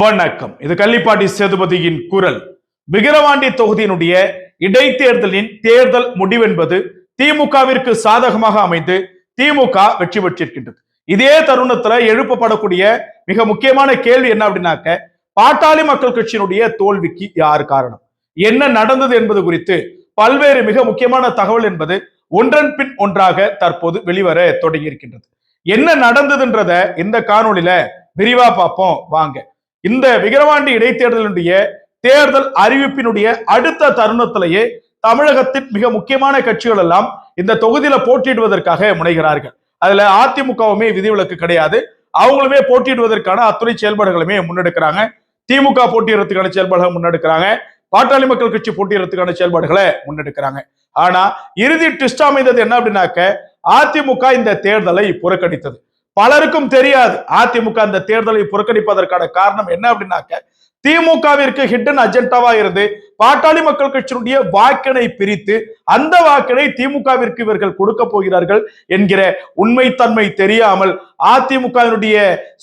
வணக்கம். இது கள்ளிப்பாட்டி சேதுபதியின் குரல். விக்கிரவாண்டி தொகுதியினுடைய இடைத்தேர்தலின் தேர்தல் முடிவென்பது திமுகவிற்கு சாதகமாக அமைந்து திமுக வெற்றி பெற்றிருக்கின்றது. இதே தருணத்துல எழுப்பப்படக்கூடிய மிக முக்கியமான கேள்வி என்ன அப்படின்னாக்க பாட்டாளி மக்கள் கட்சியினுடைய தோல்விக்கு யார் காரணம்? என்ன நடந்தது என்பது குறித்து பல்வேறு மிக முக்கியமான தகவல் என்பது ஒன்றன் பின் ஒன்றாக தற்போது வெளிவர தொடங்கி இருக்கின்றது என்ன நடந்ததுன்றத இந்த காணொளியில விரிவா பார்ப்போம். வாங்க. இந்த விக்கிரவாண்டி இடைத்தேர்தலினுடைய தேர்தல் அறிவிப்பினுடைய அடுத்த தருணத்திலேயே தமிழகத்தின் மிக முக்கியமான கட்சிகள் எல்லாம் இந்த தொகுதியில போட்டியிடுவதற்காக முனைகிறார்கள். அதுல அதிமுகவுமே விதிவிலக்கு கிடையாது. அவங்களுமே போட்டியிடுவதற்கான அத்துறை செயல்பாடுகளுமே முன்னெடுக்கிறாங்க. திமுக போட்டியிடுறதுக்கான செயல்பாடுகளை முன்னெடுக்கிறாங்க. பாட்டாளி மக்கள் கட்சி போட்டியிடுறதுக்கான செயல்பாடுகளை முன்னெடுக்கிறாங்க. ஆனா இறுதி ட்விஸ்ட் அமைந்தது என்ன அப்படின்னாக்க அதிமுக இந்த தேர்தலை புறக்கணித்தது. பலருக்கும் தெரியாது. அதிமுக அந்த தேர்தலை புறக்கணிப்பதற்கான காரணம் என்ன அப்படின்னாக்க திமுகவிற்கு ஹிடன் அஜெண்டாவா இருந்து பாட்டாளி மக்கள் கட்சியினுடைய வாக்கினை பிரித்து அந்த வாக்கினை திமுகவிற்கு இவர்கள் கொடுக்க போகிறார்கள் என்கிற உண்மைத்தன்மை தெரியாமல் அதிமுகவினுடைய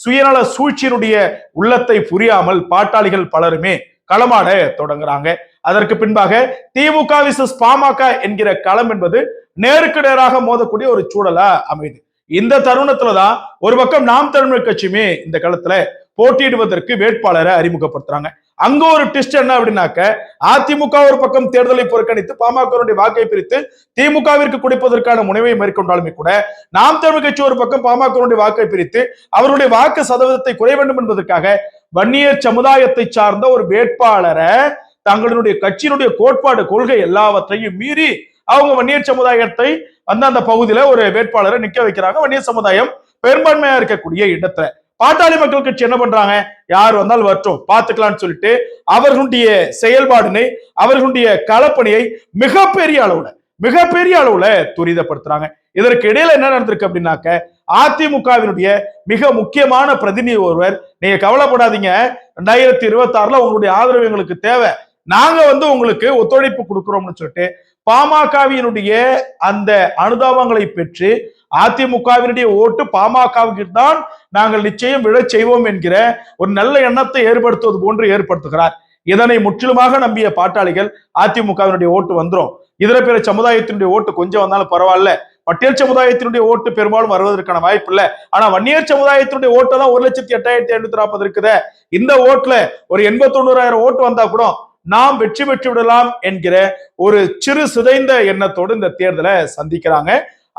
சுயநல சூழ்ச்சியினுடைய உள்ளத்தை புரியாமல் பாட்டாளிகள் பலருமே களமாட தொடங்குறாங்க. அதற்கு பின்பாக திமுக விசஸ் பாமக என்கிற களம் என்பது நேருக்கு நேராக மோதக்கூடிய ஒரு சூழலா அமைது. இந்த தருணத்துல தான் ஒரு பக்கம் நாம் தமிழர் கட்சியுமே இந்த களத்துல போட்டியிடுவதற்கு வேட்பாளரை அறிமுகப்படுத்துறாங்க. அங்க ஒரு டிஸ்ட் என்ன அப்படின்னாக்க அதிமுக ஒரு பக்கம் தேர்தலை புறக்கணித்து பாமகவுடைய வாக்கை பிரித்து திமுகவிற்கு கொடுப்பதற்கான முனைவை மேற்கொண்டாலுமே கூட நாம் தமிழ் கட்சி ஒரு பக்கம் பாமகவுடைய வாக்கை பிரித்து அவருடைய வாக்கு சதவீதத்தை குறை வேண்டும் என்பதற்காக வன்னியர் சமுதாயத்தை சார்ந்த ஒரு வேட்பாளரை தங்களுடைய கட்சியினுடைய கோட்பாடு கொள்கை எல்லாவற்றையும் மீறி அவங்க வன்னியர் சமுதாயத்தை வந்து அந்த பகுதியில ஒரு வேட்பாளரை நிக்க வைக்கிறாங்க. வன்னிய சமுதாயம் பெரும்பான்மையா இருக்கக்கூடிய இடத்துல. பாட்டாளி மக்கள் கட்சி என்ன பண்றாங்க? யார் வந்தால் வரட்டும் பார்த்துக்கலாம்னு சொல்லிட்டு அவர்களுடைய செயல்பாடினை அவர்களுடைய களப்பணியை மிகப்பெரிய அளவுல மிகப்பெரிய அளவுல துரிதப்படுத்துறாங்க. இதற்கு இடையில என்ன நடந்திருக்கு அப்படின்னாக்க அதிமுகவினுடைய மிக முக்கியமான பிரதிநிதி ஒருவர் நீங்க கவலைப்படாதீங்க. ரெண்டாயிரத்தி இருபத்தி ஆறுல உங்களுடைய ஆதரவு எங்களுக்கு தேவை. நாங்க வந்து உங்களுக்கு ஒத்துழைப்பு கொடுக்குறோம்னு சொல்லிட்டு பாமகவினுடைய அந்த அனுதாபங்களை பெற்று அதிமுகவினுடைய ஓட்டு பாமகவுக்கு தான் நாங்கள் நிச்சயம் விழச் செய்வோம் என்கிற ஒரு நல்ல எண்ணத்தை ஏற்படுத்துவது போன்று ஏற்படுத்துகிறார். இதனை முற்றிலுமாக நம்பிய பாட்டாளிகள் அதிமுகவினுடைய ஓட்டு வந்துடும் இதர பிற சமுதாயத்தினுடைய ஓட்டு கொஞ்சம் வந்தாலும் பரவாயில்ல. பட்டியல் சமுதாயத்தினுடைய ஓட்டு பெரும்பாலும் வருவதற்கான வாய்ப்பு இல்லை. ஆனா வன்னியர் சமுதாயத்தினுடைய ஓட்டு தான் ஒரு லட்சத்தி எட்டாயிரத்தி ஐநூத்தி நாற்பது இருக்குது. இந்த ஓட்டுல ஒரு எண்பத்தொண்ணூறாயிரம் ஓட்டு வந்தா கூட நாம் வெற்றி பெற்று விடலாம் என்கிற ஒரு சிறு சிதைந்த எண்ணத்தோடு இந்த தேர்தலை சந்திக்கிறாங்க.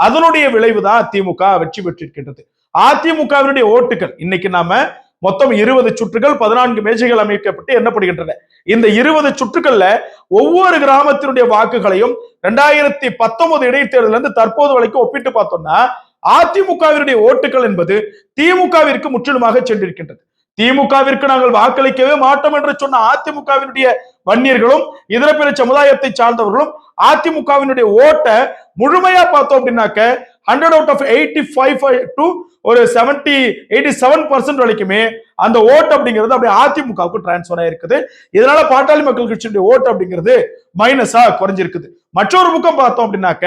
அதனுடைய விளைவு தான் திமுக வெற்றி பெற்றிருக்கின்றது. அதிமுகவினுடைய ஓட்டுகள் இன்னைக்கு நாம மொத்தம் இருபது சுற்றுகள் பதினான்கு மேஜைகள் அமைக்கப்பட்டு எண்ணப்படுகின்றன. இந்த இருபது சுற்றுகள்ல ஒவ்வொரு கிராமத்தினுடைய வாக்குகளையும் ரெண்டாயிரத்தி பத்தொன்பது இடைத்தேர்தல் இருந்து தற்போது வரைக்கும் ஒப்பிட்டு பார்த்தோம்னா அதிமுகவினுடைய ஓட்டுகள் என்பது திமுகவிற்கு முற்றிலுமாக சென்றிருக்கின்றது. திமுகவிற்கு நாங்கள் வாக்களிக்கவே மாட்டோம் என்று சொன்ன அதிமுகவினுடைய வன்னியர்களும் இதர பிற சமுதாயத்தை சார்ந்தவர்களும் அதிமுகவினுடைய ஓட்டை முழுமையா பார்த்தோம் அப்படின்னாக்க hundred out of eighty five to ஒரு செவன்டி எயிட்டி செவன் பர்சன்ட் வரைக்குமே அந்த ஓட்டு அப்படிங்கிறது அப்படியே அதிமுகவுக்கு டிரான்ஸ்பர் ஆயிருக்குது. இதனால பாட்டாளி மக்கள் கட்சியுடைய ஓட்டு அப்படிங்கிறது மைனஸா குறைஞ்சிருக்குது. மற்றொரு பக்கம் பார்த்தோம் அப்படின்னாக்க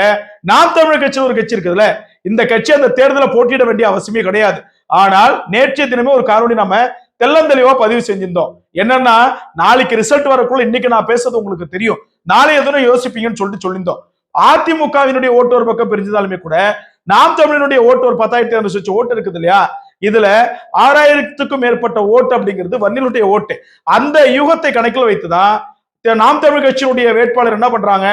நாம் தமிழர் கட்சி ஒரு கட்சி இருக்குதுல்ல இந்த கட்சி அந்த தேர்தலை போட்டியிட வேண்டிய அவசியமே கிடையாது. ஆனால் நேற்றைய தினமே ஒரு காரணி நம்ம தெள்ளந்தெளிவா பதிவு செஞ்சிருந்தோம். என்னன்னா நாளைக்கு ரிசல்ட் வரக்குள்ள இன்னைக்கு நான் பேசுறது உங்களுக்கு தெரியும். நாளைய தினம் யோசிப்பீங்கன்னு சொல்லிட்டு சொல்லியிருந்தோம் அதிமுகவினுடைய ஓட்டு ஒரு பக்கம் பிரிஞ்சதாலுமே கூட நாம் தமிழனுடைய ஓட்டு ஒரு பத்தாயிரத்தி ஐநூறு சுச்சு ஓட்டு இருக்குது இல்லையா? இதுல ஆறாயிரத்துக்கும் மேற்பட்ட ஓட்டு அப்படிங்கிறது வன்னிலுடைய ஓட்டு. அந்த யூகத்தை கணக்கில் வைத்துதான் நாம் தமிழ் கட்சியினுடைய வேட்பாளர் என்ன பண்றாங்க?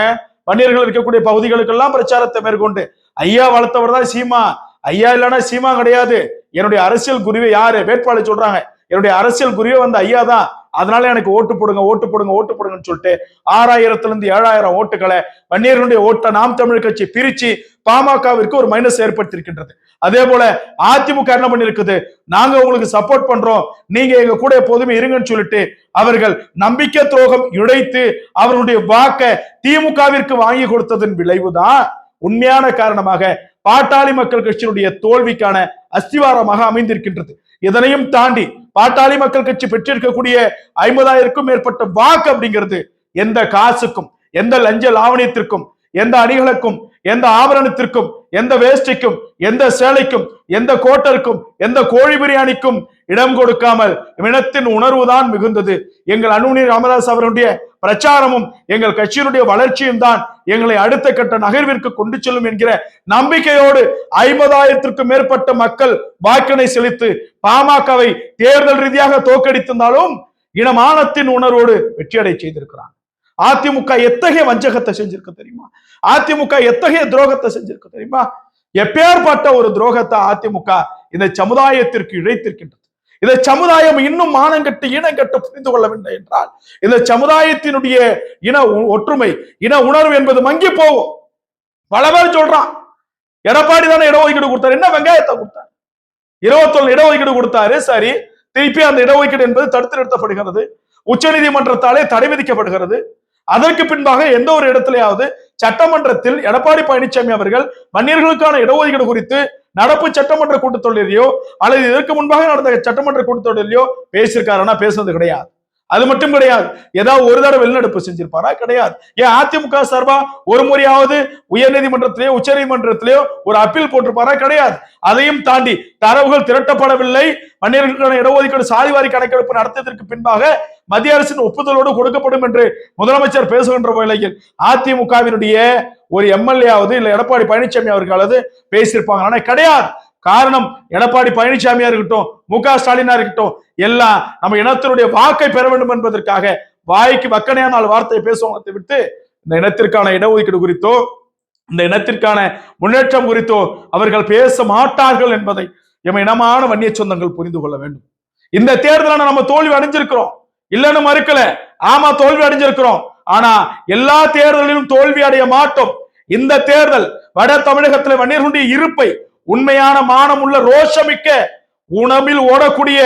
வன்னியர்கள் இருக்கக்கூடிய பகுதிகளுக்கெல்லாம் பிரச்சாரத்தை மேற்கொண்டு ஐயா வளர்த்தவர் தான் சீமா. ஐயா இல்லைன்னா சீமா கிடையாது. என்னுடைய அரசியல் குருவை யாரு? வேட்பாளர் சொல்றாங்க. என்னுடைய அரசியல் குருவே வந்து ஐயா தான். அதனால எனக்கு ஓட்டு போடுங்க ஓட்டு போடுங்க ஓட்டு போடுங்கன்னு சொல்லிட்டு ஆறாயிரத்துல இருந்து ஏழாயிரம் ஓட்டுகளை வன்னியர்களுடைய ஓட்டை நாம் தமிழ் கட்சி பிரிச்சு பாமகவிற்கு ஒரு மைனஸ் ஏற்படுத்தியிருக்கின்றது. அதே போல அதிமுக என்ன பண்ணிருக்குது நாங்க உங்களுக்கு சப்போர்ட் பண்றோம். நீங்க எங்க கூட எப்போதுமே இருங்கன்னு சொல்லிட்டு அவர்கள் நம்பிக்கை துரோகம் இழைத்து அவர்களுடைய வாக்க திமுகவிற்கு வாங்கி கொடுத்ததன் விளைவுதான் உண்மையான காரணமாக பாட்டாளி மக்கள் கட்சியினுடைய தோல்விக்கான அஸ்திவாரமாக அமைந்திருக்கின்றது. இதனையும் தாண்டி பாட்டாளி மக்கள் கட்சி பெற்றிருக்கக்கூடிய ஐம்பதாயிரக்கும் மேற்பட்ட வாக்கு அப்படிங்கிறது எந்த காசுக்கும் எந்த லஞ்ச லாவணியத்திற்கும் எந்த அணிகளுக்கும் எந்த ஆபரணத்திற்கும் எந்த வேஷ்டிக்கும் எந்த சேலைக்கும் எந்த கோட்டருக்கும் எந்த கோழி பிரியாணிக்கும் இடம் கொடுக்காமல் இனத்தின் உணர்வுதான் மிகுந்தது. எங்கள் அனுமணி ராமதாஸ் அவருடைய பிரச்சாரமும் எங்கள் கட்சியினுடைய வளர்ச்சியும் தான் எங்களை அடுத்த கட்ட நகர்விற்கு கொண்டு செல்லும் என்கிற நம்பிக்கையோடு ஐம்பதாயிரத்திற்கும் மேற்பட்ட மக்கள் வாக்கினை செலுத்து பாமகவை தேர்தல் ரீதியாக தோற்கடித்திருந்தாலும் இனமானத்தின் உணர்வோடு வெற்றியடை செய்திருக்கிறாங்க. அதிமுக எத்தகைய வஞ்சகத்தை செஞ்சிருக்க தெரியுமா? அதிமுக எத்தகைய துரோகத்தை செஞ்சிருக்க தெரியுமா? எப்பேற்பட்ட ஒரு துரோகத்தை அதிமுக இந்த சமுதாயத்திற்கு இழைத்திருக்கின்றது? இந்த சமுதாயம் இன்னும் மானங்கட்டு இனங்கட்டு புரிந்து கொள்ளவில்லை என்றால் இந்த சமுதாயத்தினுடைய இன ஒற்றுமை இன உணர்வு என்பது மங்கி போகும். பல பேர் சொல்றான் எடப்பாடி தானே இடஒதுக்கீடு கொடுத்தாரு. என்ன வெங்காயத்தை கொடுத்தாரு? இருபத்தொன்னு இடஒதுக்கீடு கொடுத்தாரு சரி. திருப்பி அந்த இடஒதுக்கீடு என்பது தடுத்து நிறுத்தப்படுகிறது. உச்சநீதிமன்றத்தாலே தடை விதிக்கப்படுகிறது. அதற்கு பின்பாக எந்த ஒரு இடத்திலேயாவது சட்டமன்றத்தில் எடப்பாடி பழனிசாமி அவர்கள் வன்னியர்களுக்கான இடஒதுக்கீடு குறித்து நடப்பு சட்டமன்ற கூட்டத்தொடரிலையோ அல்லது இதற்கு முன்பாக நடந்த சட்டமன்ற கூட்டத்தொடரிலையோ பேசியிருக்காருன்னா பேசுனது கிடையாது. அது மட்டும் கிடையாது. ஏதாவது ஒரு தடவை வெளிநடப்பு செஞ்சிருப்பாரா? கிடையாது. ஏன் அதிமுக சார்பா ஒரு முறையாவது உயர்நீதிமன்றத்திலேயோ உச்சநீதிமன்றத்திலேயோ ஒரு அப்பீல் போட்டிருப்பாரா? கிடையாது. அதையும் தாண்டி தரவுகள் திரட்டப்படவில்லை. மன்னியர்களுக்கான இடஒதுக்கீடு சாதிவாரி கணக்கெடுப்பு நடத்தியதற்கு பின்பாக மத்திய அரசின் ஒப்புதலோடு கொடுக்கப்படும் என்று முதலமைச்சர் பேசுகின்ற வேளையில் அதிமுகவினுடைய ஒரு எம்எல்ஏ ஆவது இல்ல எடப்பாடி பழனிசாமி அவர்களாவது பேசியிருப்பாங்க. ஆனா கிடையாது. காரணம் எடப்பாடி பழனிசாமியா இருக்கட்டும் மு க ஸ்டாலினா இருக்கட்டும் எல்லாம் நம்ம இனத்தினுடைய வாக்கை பெற வேண்டும் என்பதற்காக வாய்க்கு வக்கனையான நாலு வார்த்தையை பேசுவாங்க விட்டு இந்த இனத்திற்கான இடஒதுக்கீடு குறித்தோ இந்த இனத்திற்கான முன்னேற்றம் குறித்தோ அவர்கள் பேச மாட்டார்கள் என்பதை எம் இனமான வன்னிய சொந்தங்கள் புரிந்து கொள்ள வேண்டும். இந்த தேர்தலான நம்ம தோல்வி அடைஞ்சிருக்கிறோம். இல்லைன்னு மறுக்கல. ஆமா தோல்வி அடைஞ்சிருக்கிறோம். ஆனா எல்லா தேர்தலிலும் தோல்வி அடைய மாட்டோம். இந்த தேர்தல் வட தமிழகத்தில் வன்னியர்களுடைய இருப்பை உண்மையான மானமுள்ள ரோஷமிக்க உணவில் ஓடக்கூடிய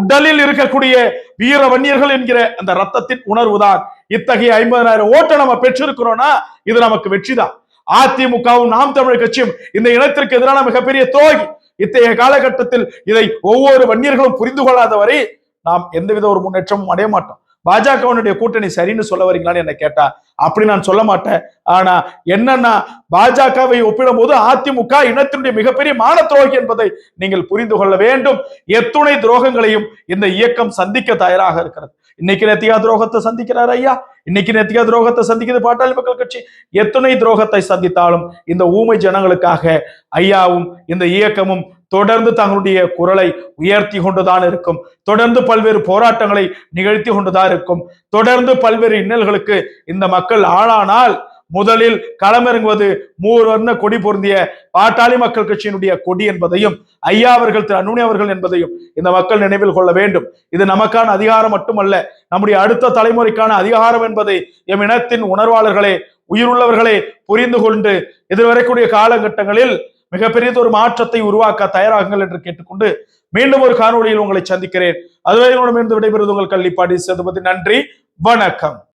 உடலில் இருக்கக்கூடிய வீர வன்னியர்கள் என்கிற அந்த ரத்தத்தின் உணர்வுதான் இத்தகைய ஐம்பதனாயிரம் ஓட்டை நம்ம பெற்றிருக்கிறோம்னா இது நமக்கு வெற்றிதான் அதிமுகவும் நாம் தமிழர் கட்சியும் இந்த இனத்திற்கு எதிரான மிகப்பெரிய துரோகி. இத்தகைய காலகட்டத்தில் இதை ஒவ்வொரு வன்னியர்களும் புரிந்து கொள்ளாத வரை நாம் எந்தவித ஒரு முன்னேற்றமும் அடைய மாட்டோம். பாஜகவினுடைய கூட்டணி சரின்னு சொல்ல வரீங்களான்னு என்ன கேட்டா அப்படி நான் சொல்ல மாட்டேன். ஆனா என்னன்னா பாஜகவை ஒப்பிடும்போது அதிமுக இனத்தினுடைய மிகப்பெரிய மான துரோகி என்பதை நீங்கள் புரிந்து கொள்ள வேண்டும். எத்துணை துரோகங்களையும் இந்த இயக்கம் சந்திக்க தயாராக இருக்கிறது. இன்னைக்கு நேத்தியா துரோகத்தை சந்திக்கிறார் ஐயா. இன்னைக்கு நேத்தியா துரோகத்தை சந்திக்கிறது பாட்டாளி மக்கள் கட்சி. எத்துணை துரோகத்தை சந்தித்தாலும் இந்த ஊமை ஜனங்களுக்காக ஐயாவும் இந்த இயக்கமும் தொடர்ந்து தங்களுடைய குரலை உயர்த்தி கொண்டுதான் இருக்கும். தொடர்ந்து பல்வேறு போராட்டங்களை நிகழ்த்தி கொண்டுதான் இருக்கும். தொடர்ந்து பல்வேறு இன்னல்களுக்கு இந்த மக்கள் ஆளானால் முதலில் களமிறங்குவது மூவர்ண கொடி பொருந்திய பாட்டாளி மக்கள் கட்சியினுடைய கொடி என்பதையும் ஐயா அவர்கள் திரு அனுனி அவர்கள் என்பதையும் இந்த மக்கள் நினைவில் கொள்ள வேண்டும். இது நமக்கான அதிகாரம் மட்டுமல்ல நம்முடைய அடுத்த தலைமுறைக்கான அதிகாரம் என்பதை எம் இனத்தின் உணர்வாளர்களே உயிருள்ளவர்களே புரிந்து கொண்டு எதிர்வரக்கூடிய காலகட்டங்களில் மிகப்பெரியது ஒரு மாற்றத்தை உருவாக்க தயாராகுங்கள் என்று கேட்டுக்கொண்டு மீண்டும் ஒரு காணொளியில் உங்களை சந்திக்கிறேன். அதுவரை உங்களிடமிருந்து விடைபெறுவது உங்கள் கள்ளிப்பாடி சேதுபதி. நன்றி. வணக்கம்.